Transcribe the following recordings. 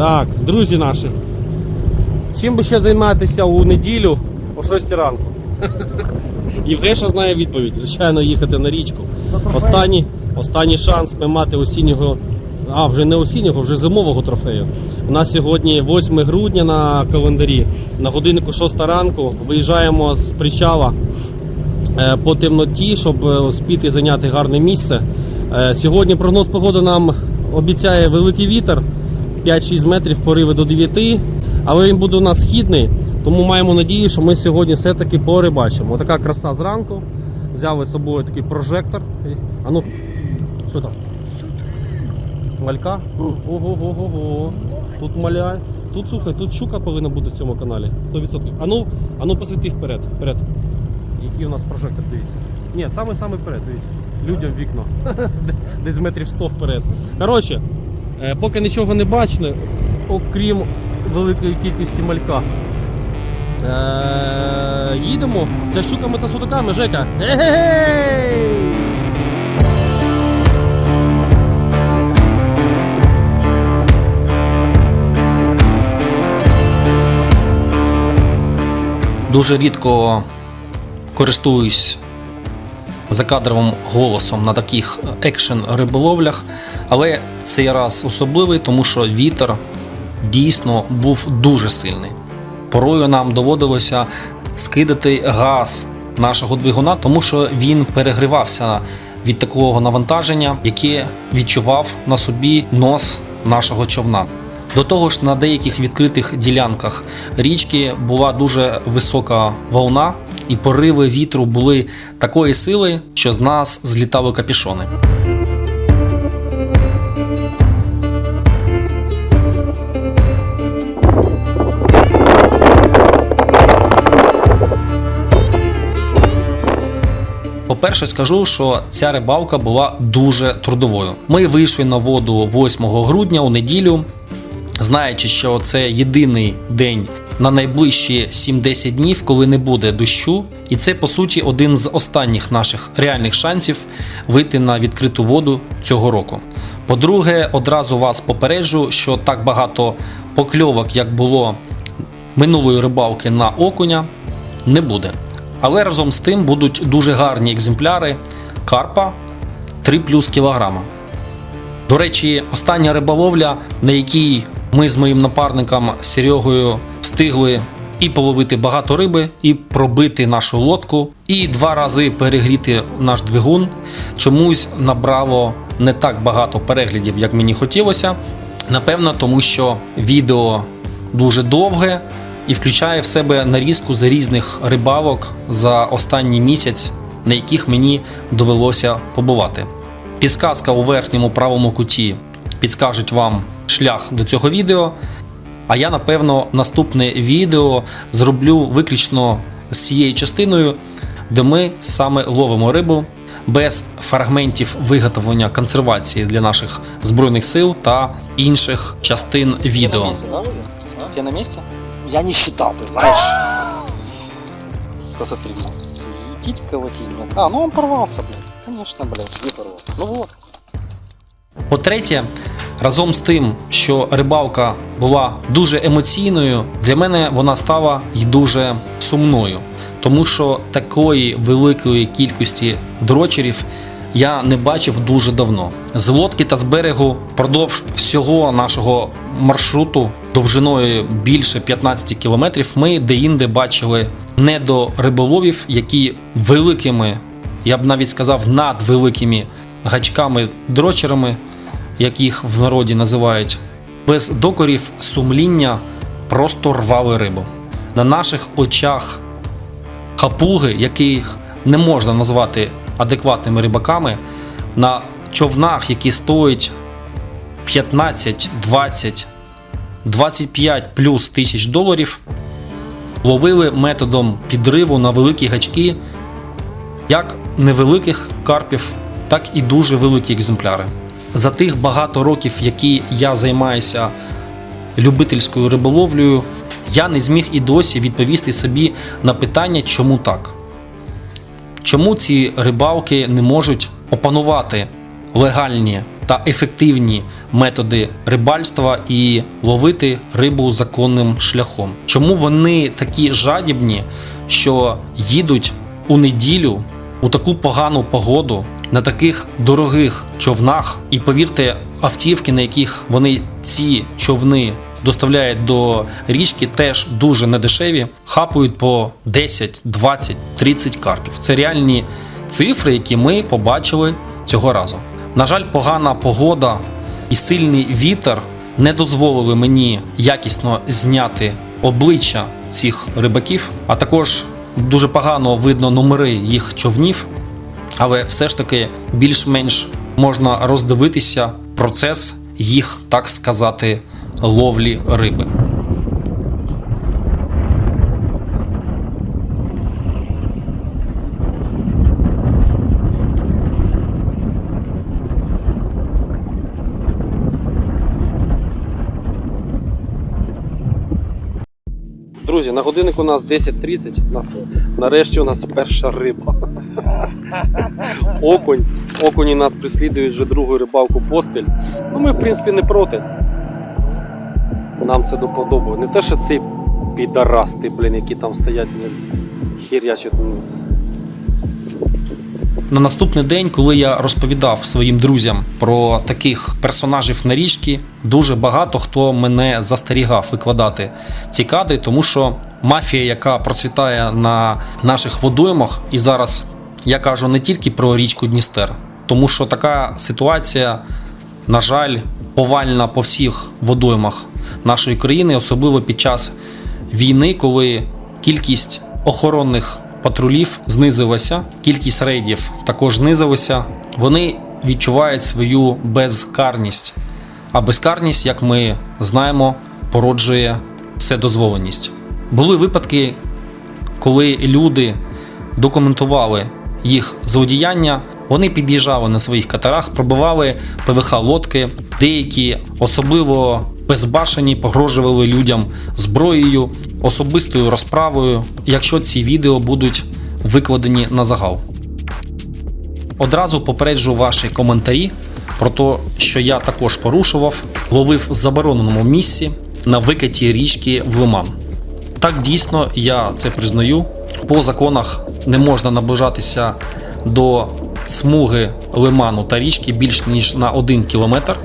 Так, друзі наші. Чим би ще займатися у неділю о 6 ранку? Євгеша знає відповідь. Звичайно, їхати на річку. Останній, останній шанс поймати осіннього, а вже не осіннього, вже зимового трофею. У нас сьогодні 8 грудня на календарі. На годиннику 6 ранку виїжджаємо з причала е, по темноті, щоб е, успіти зайняти гарне місце. Е, Сьогодні прогноз погоди нам обіцяє великий вітер 5-6 метрів, пориви до 9, але він буде у нас східний, тому маємо надію, що ми сьогодні все-таки порибачимо. Така краса зранку. Взяли з собою такий прожектор. А ну, що там? Малька? Ого-го-го-го. Тут маля. Тут слухай, тут щука повинна бути в цьому каналі. 100%. А ну, а ну посвіти вперед. вперед. Який у нас прожектор, дивіться. Ні, саме саме вперед, дивіться. Людям вікно. Десь метрів 100 вперед. Коротше, поки нічого не бачно, окрім великої кількості малька. Е, їдемо. Це щуками та судаками, Жека. Ге-ге-гей! Дуже рідко користуюсь закадровим голосом на таких екшен риболовлях, але цей раз особливий, тому що вітер дійсно був дуже сильний. Порою нам доводилося скидати газ нашого двигуна, тому що він перегрівався від такого навантаження, яке відчував на собі нос нашого човна. До того ж, на деяких відкритих ділянках річки була дуже висока волна, і пориви вітру були такої сили, що з нас злітали капішони. По-перше, скажу, що ця рибалка була дуже трудовою. Ми вийшли на воду 8 грудня у неділю, знаючи, що це єдиний день на найближчі 7-10 днів, коли не буде дощу, і це по суті один з останніх наших реальних шансів вийти на відкриту воду цього року. По-друге, одразу вас попереджу, що так багато покльовок, як було минулої рибалки на окуня, не буде. Але разом з тим будуть дуже гарні екземпляри карпа 3 плюс кілограма. До речі, остання риболовля, на якій ми з моїм напарником Серегою встигли і половити багато риби, і пробити нашу лодку, і два рази перегріти наш двигун, чомусь набрало не так багато переглядів, як мені хотілося. Напевно, тому що відео дуже довге і включає в себе нарізку з різних рибалок за останній місяць, на яких мені довелося побувати. Підсказка у верхньому правому куті підскажуть вам шлях до цього відео. А я, напевно, наступне відео зроблю виключно з цією частиною, де ми саме ловимо рибу без фрагментів виготовлення консервації для наших збройних сил та інших частин відео. Все на месте? Я не считал, ты знаешь? Посмотри, блин. Титька вот именно. А, ну он порвался, блин. Конечно, блядь, не порвался. Ну вот. По-третє, разом з тим, що рибалка була дуже емоційною, для мене вона стала й дуже сумною, тому що такої великої кількості дрочерів я не бачив дуже давно. З лодки та з берегу впродовж всього нашого маршруту довжиною більше 15 кілометрів ми деінде бачили недориболовів, які великими, я б навіть сказав, надвеликими гачками-дрочерами, як їх в народі називають, без докорів сумління просто рвали рибу. На наших очах хапуги, яких не можна назвати адекватними рибаками, на човнах, які стоять 15, 20, 25 плюс тисяч доларів, ловили методом підриву на великі гачки як невеликих карпів, так і дуже великі екземпляри. За тих багато років, які я займаюся любительською риболовлею, я не зміг і досі відповісти собі на питання, чому так. Чому ці рибалки не можуть опанувати легальні та ефективні методи рибальства і ловити рибу законним шляхом. Чому вони такі жадібні, що їдуть у неділю у таку погану погоду на таких дорогих човнах, і повірте, автівки, на яких вони ці човни доставляють до річки, теж дуже недешеві, хапають по 10, 20, 30 карпів. Це реальні цифри, які ми побачили цього разу. На жаль, погана погода і сильний вітер не дозволили мені якісно зняти обличчя цих рибаків, а також дуже погано видно номери їх човнів, але все ж таки більш-менш можна роздивитися процес їх, так сказати, ловлі риби. Друзі, на годиннику у нас 10.30. На- Нарешті у нас перша риба. Окунь. Окуні нас прислідують вже другу рибалку поспіль. Ну ми, в принципі, не проти. Нам це до. Не те, що ці підарасти, блін, які там стоять, хірячать. На наступний день, коли я розповідав своїм друзям про таких персонажів на річці, дуже багато хто мене застерігав викладати ці кадри, тому що мафія, яка процвітає на наших водоймах, і зараз я кажу не тільки про річку Дністер, тому що така ситуація, на жаль, повальна по всіх водоймах нашої країни, особливо під час війни, коли кількість охоронних патрулів знизилася, кількість рейдів також знизилася. Вони відчувають свою безкарність. А безкарність, як ми знаємо, породжує вседозволеність. Були випадки, коли люди документували їх злодіяння, вони під'їжджали на своїх катерах, пробивали ПВХ лодки, деякі особливо безбашені погрожували людям зброєю, особистою розправою, якщо ці відео будуть викладені на загал. Одразу попереджу ваші коментарі про те, що я також порушував, ловив в забороненому місці на викаті річки в Лиман. Так дійсно я це признаю. По законах не можна наближатися до смуги лиману та річки більш ніж на 1 кілометр.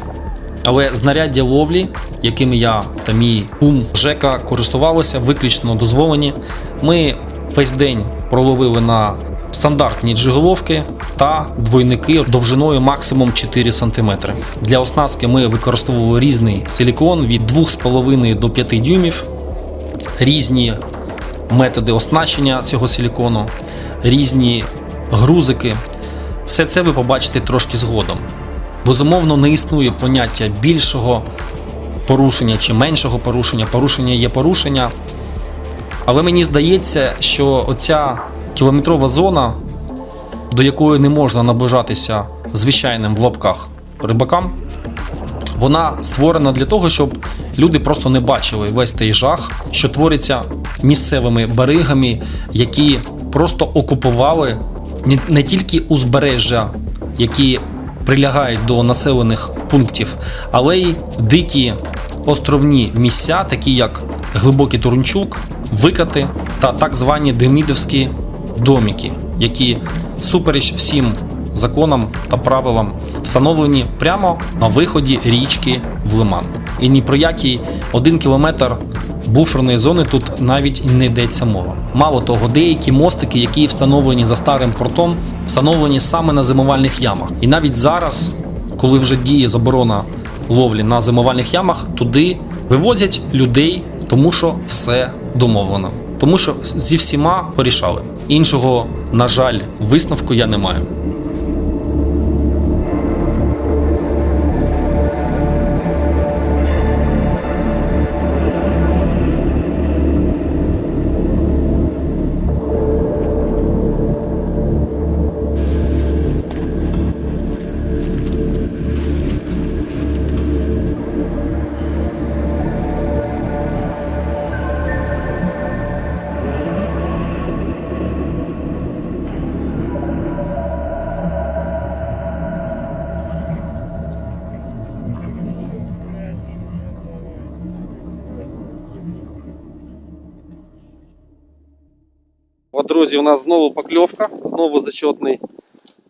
Але знаряддя ловлі, якими я та мій ум Жека користувалися, виключно дозволені. Ми весь день проловили на стандартні джиголовки та двойники довжиною максимум 4 см. Для оснастки ми використовували різний силікон від 2,5 до 5 дюймів, різні методи оснащення цього силікону, різні грузики. Все це ви побачите трошки згодом. Безумовно, не існує поняття більшого порушення чи меншого порушення. Порушення є порушення. Але мені здається, що оця кілометрова зона, до якої не можна наближатися звичайним в лапках рибакам, вона створена для того, щоб люди просто не бачили весь той жах, що твориться місцевими баригами, які просто окупували не- тільки узбережжя, які прилягають до населених пунктів, але й дикі островні місця, такі як Глибокий Турунчук, Викати та так звані Демідовські доміки, які супереч всім законам та правилам встановлені прямо на виході річки в Лиман. І ні про який один кілометр буферної зони тут навіть не йдеться мова. Мало того, деякі мостики, які встановлені за старим портом, встановлені саме на зимувальних ямах. І навіть зараз, коли вже діє заборона ловлі на зимувальних ямах, туди вивозять людей, тому що все домовлено. Тому що зі всіма порішали. Іншого, на жаль, висновку я не маю. Друзі, у нас знову покльовка, знову зачетний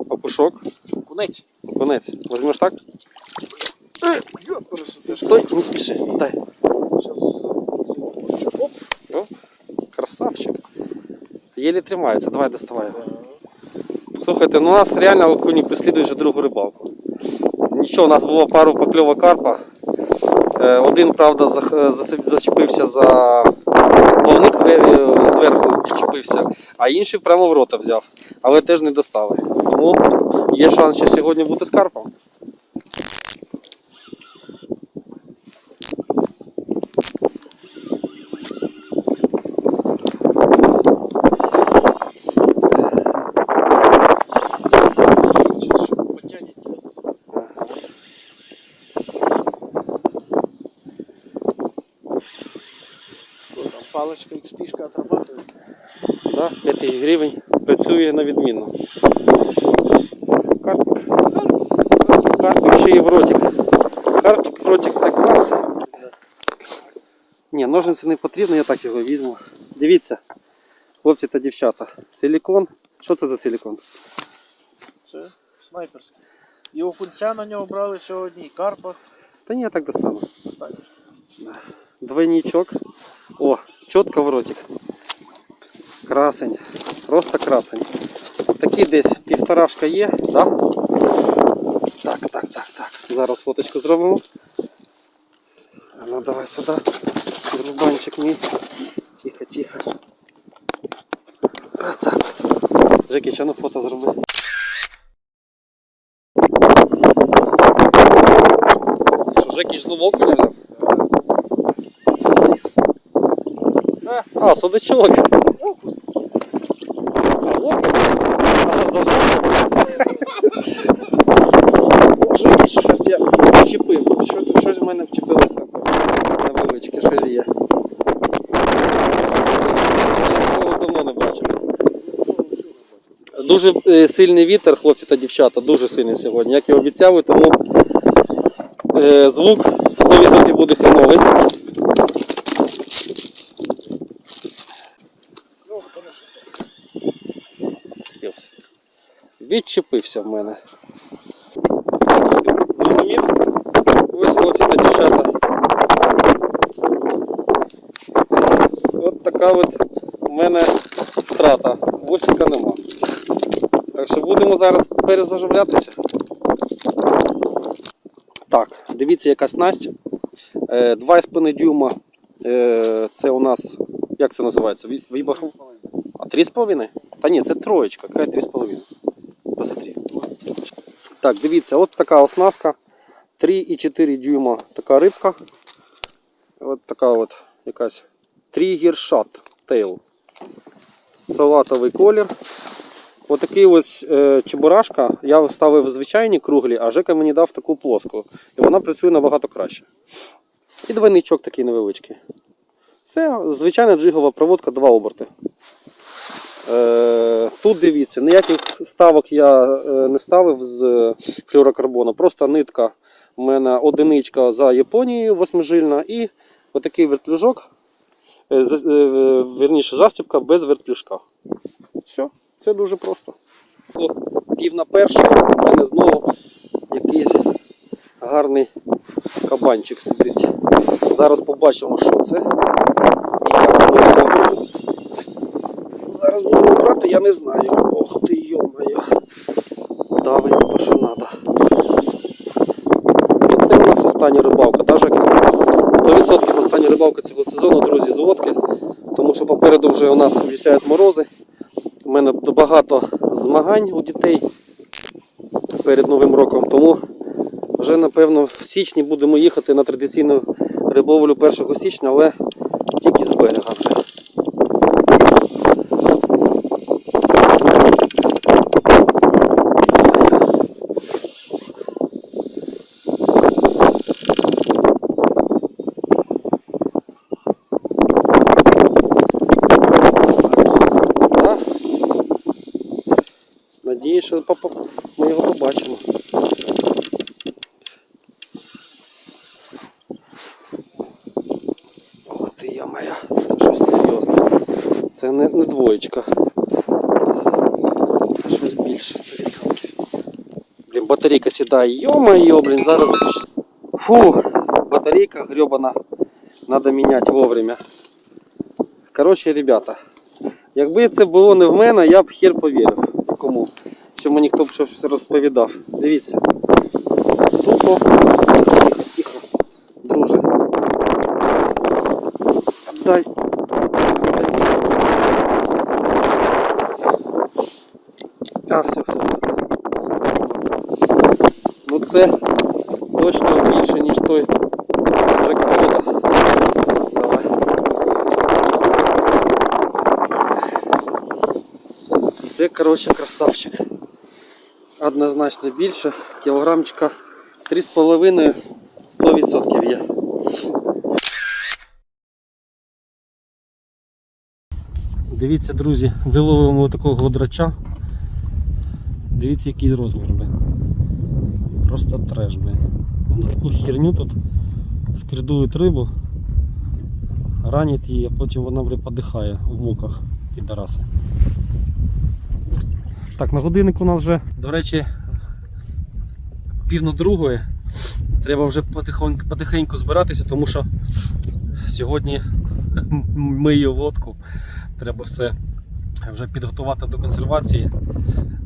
окушок. Кунець. Конець. Возьмеш так? Стой. Не спіши. Дай. Оп. Красавчик. Єлі тримається, давай доставай. Слухайте, ну у нас реально окуні преслідують вже другу рибалку. Нічого, у нас було пару покльовок карпа. Е, Один, правда, е, зачепився за плавник е, зверху підчепився, а інший прямо в рота взяв, але теж не достали. Тому є шанс ще сьогодні бути з карпом. Сейчас потянет тебя за собой. Что там, палочка XP-шка отрабатывает? Да, 5 тисяч гривень працює на відмінно. Карпик. Карпик ще і в ротик. Карпик в ротик це клас. Ні, ножниці не потрібно, я так його візьму. Дивіться, хлопці та дівчата. Силікон. Що це за силікон? Це снайперський. І окунця на нього брали сьогодні, і карпа. Та ні, я так достану. Останнє. Двойничок. О, чітко в ротик. Красень. Просто красень. Такі десь півторашка є, да? Так, так, так, так. Зараз фоточку зробимо. Ну давай сюди. Дружбанчик мій. Тихо, тихо. Так. Жеки, що фото зроби? Що, Жеки йшло волку не взяв? А, судачок. А, окунь? А, зажав. Ще щось я вчепив. Що тут щось в мене вчепилось напевно. Невеличке, щось є. Я давно не бачив. Дуже е, сильний вітер, хлопці та дівчата, дуже сильний сьогодні. Як і обіцяв, тому е, звук 100% буде хреновий. Відчепився в мене. Зрозумів? Ось хлопці та дівчата. От в мене втрата. Вусика нема. Так що будемо зараз перезаживлятися. Так, дивіться, яка снасть. Е, 2,5 дюйма. Е, це у нас, як це називається? Ві- Вібах... А 3,5? Та ні, це троєчка, яка 3,5. Посмотри. Так, дивіться, от така оснастка. 3,4 дюйма така рибка. От така от якась тригер шат тейл. Салатовий колір. Отакий ось е, чебурашка. Я ставив звичайні круглі, а Жека мені дав таку плоску. І вона працює набагато краще. І двойничок такий невеличкий. Це звичайна джигова проводка, два оберти. Е, тут дивіться, ніяких ставок я е, не ставив з флюорокарбону. Просто нитка у мене одиничка за Японією восьмижильна і отакий вертлюжок, е, е, вірніше застібка без вертлюжка. Все, це дуже просто. Пів на першу, у мене знову якийсь гарний кабанчик сидить. Зараз побачимо, що це. І як його зараз будемо брати, я не знаю. Ох ти йо-моє. Давить то, що треба. Це у нас остання рибалка, Жеки? 100% остання рибалка цього сезону, друзі, з водки. Тому що попереду вже у нас вісяють морози. У мене багато змагань у дітей перед Новим роком. Тому вже напевно в січні будемо їхати на традиційну рибовлю 1 січня, але тільки з берега вже. що ми його побачимо. О, ти я моя, це щось серйозне. Це не, не двоєчка. Це щось більше 100%. Блін, батарейка сідає, йо-майо, блін, зараз... Фу, батарейка гребана. Надо міняти вовремя. Коротше, ребята, якби це було не в мене, я б хер повірив. Кому? Що мені хто б щось розповідав. Дивіться. Тупо. Тихо, тихо, тихо. Друже. Дай. А, все, все. Ну це точно більше, ніж той Жека Фото. Давай. Це, коротше, красавчик. Однозначно більше. Кілограмчика 3,5 100% є. Дивіться, друзі, виловимо такого годрача. Дивіться, який розмір, блин. Просто треш, блин. На таку херню тут скридують рибу, ранять її, а потім вона блин, подихає в муках підараси. Так, на годиннику у нас вже, до речі, пів на другої. Треба вже потихоньку, потихеньку збиратися, тому що сьогодні мию лодку. Треба все вже підготувати до консервації.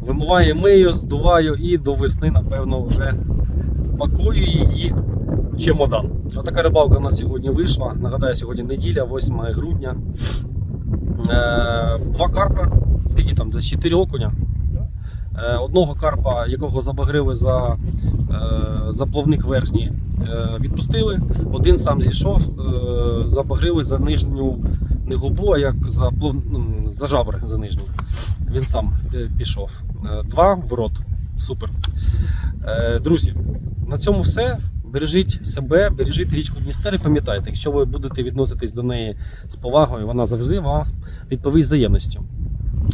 Вимиваю, мию, здуваю і до весни, напевно, вже пакую її в чемодан. Отака рибалка у нас сьогодні вийшла. Нагадаю, сьогодні неділя, 8 грудня. Е, Два карпа, скільки там, десь 4 окуня. Е, Одного карпа, якого забагрили за, е, за плавник верхній, е, відпустили. Один сам зійшов, забагрили за нижню не губу, а як за, плов... ну, за жабри за нижню. Він сам пішов. Два в рот. Супер. Друзі, на цьому все. Бережіть себе, бережіть річку Дністер і пам'ятайте, якщо ви будете відноситись до неї з повагою, вона завжди вас відповість взаємністю.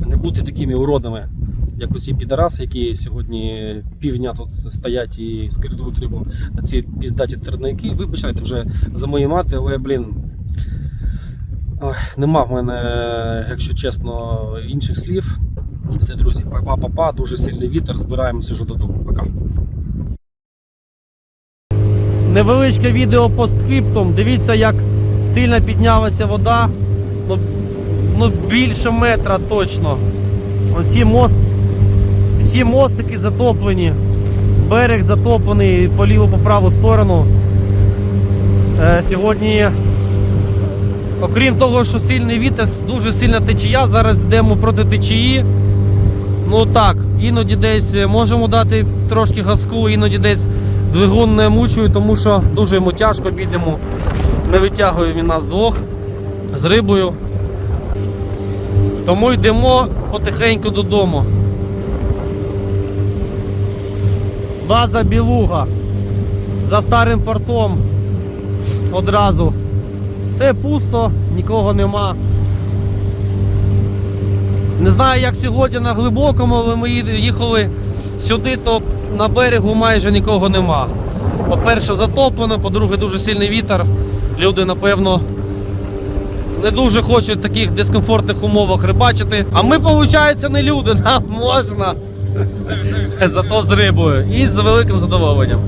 Не будьте такими уродами, як оці підараси, які сьогодні півдня тут стоять і скридують рибу на ці піздаті терники. Вибачайте вже за мої мати, але, блін, ой, нема в мене, якщо чесно, інших слів. Все, друзі, па-па-па, дуже сильний вітер, збираємося вже додому. Пока. Невеличке відео постскриптум. Дивіться, як сильно піднялася вода. Ну, ну більше метра точно. Оці мост, всі мостики затоплені. Берег затоплений по ліву по праву сторону. Е, сьогодні, окрім того, що сильний вітер, дуже сильна течія. Зараз йдемо проти течії. Ну так, іноді десь можемо дати трошки газку, іноді десь двигун не мучую, тому що дуже йому тяжко бідному. Не витягує він нас двох з рибою. Тому йдемо потихеньку додому. База Білуга. За старим портом. Одразу. Все пусто, нікого нема. Не знаю, як сьогодні на глибокому, але ми їхали сюди, то на берегу майже нікого нема. По-перше, затоплено, по-друге, дуже сильний вітер. Люди, напевно, не дуже хочуть в таких дискомфортних умовах рибачити. А ми, виходить, не люди, нам можна. Зато з рибою і з великим задоволенням.